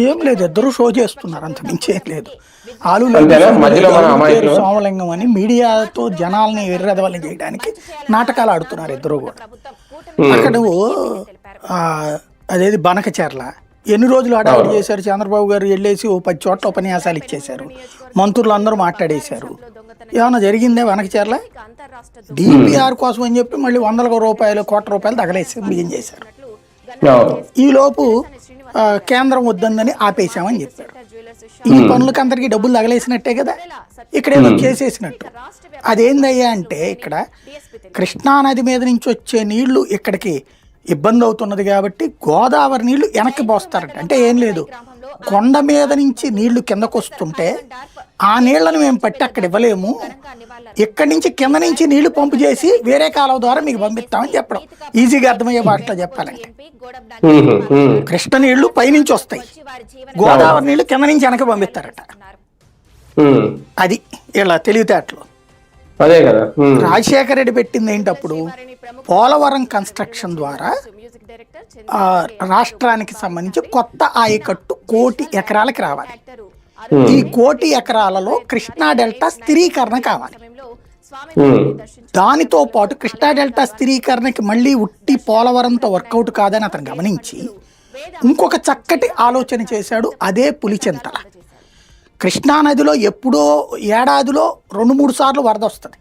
ఏం లేదు ఇద్దరు షో చేస్తున్నారు అంత మించి ఏం లేదు. ఆలు? సోమలింగం అని మీడియాతో జనాల్ని ఎర్రదవల్ని చేయడానికి నాటకాలు ఆడుతున్నారు ఇద్దరు కూడా. అక్కడ ఆ, అదేది బనకచెర్ల. ఎన్ని రోజులు హడావిడి చేశారు చంద్రబాబు గారు వెళ్ళేసి ఓ పది చోట్ల ఉపన్యాసాలు ఇచ్చేశారు. మంత్రులు అందరూ మాట్లాడేశారు. ఏమైనా జరిగిందే వెనకచెర్ల డిపిఆర్ కోసం అని చెప్పి మళ్ళీ వందల రూపాయలు కోట్ల రూపాయలు తగలేసి బియ్యం చేశారు. అవును. ఈ లోపు ఆ, కేంద్రం వద్దందని ఆపేశామని చెప్పాడు ఈ పనులకి అందరికి డబ్బులు తగలేసినట్టే కదా? ఇక్కడ ఏదో చేసేసినట్టు. అదేందయ్యా అంటే ఇక్కడ కృష్ణానది మీద నుంచి వచ్చే నీళ్ళు ఇక్కడికి ఇబ్బంది అవుతున్నది కాబట్టి గోదావరి నీళ్ళు వెనక్కి పోస్తారట. అంటే ఏం లేదు. కొండ మీద నుంచి నీళ్ళు కిందకు వస్తుంటే ఆ నీళ్ళను మేము పట్టి అక్కడ ఇవ్వలేము. ఇక్కడి నుంచి కింద నుంచి నీళ్ళు పంపు చేసి వేరే కాలువ ద్వారా మీకు పంపిస్తామని చెప్పడం. ఈజీగా అర్థమయ్యే భాషలో చెప్పాలంటే. కృష్ణ నీళ్ళు పైనుంచి వస్తాయి. గోదావరి నీళ్ళు కింద నుంచి వెనక పంపిస్తారట. అది ఇలా తెలివితేటలు. అదే కదా. ఉమ్. రాజశేఖర రెడ్డి పెట్టింది ఏంటప్పుడు? పోలవరం కన్స్ట్రక్షన్ ద్వారా రాష్ట్రానికి సంబంధించి కొత్త ఆయకట్టు కోటి ఎకరాలకి రావాలి. Hmm. ఈ కోటి ఎకరాలలో కృష్ణా డెల్టా స్థిరీకరణ కావాలి. దానితో పాటు కృష్ణా డెల్టా స్థిరీకరణకి మళ్ళీ ఉట్టి పోలవరంతో వర్కౌట్ కాదని అతను గమనించి ఇంకొక చక్కటి ఆలోచన చేశాడు అదే పులిచెంతల కృష్ణానదిలో ఎప్పుడో ఏడాదిలో రెండు మూడు సార్లు వరద వస్తుంది.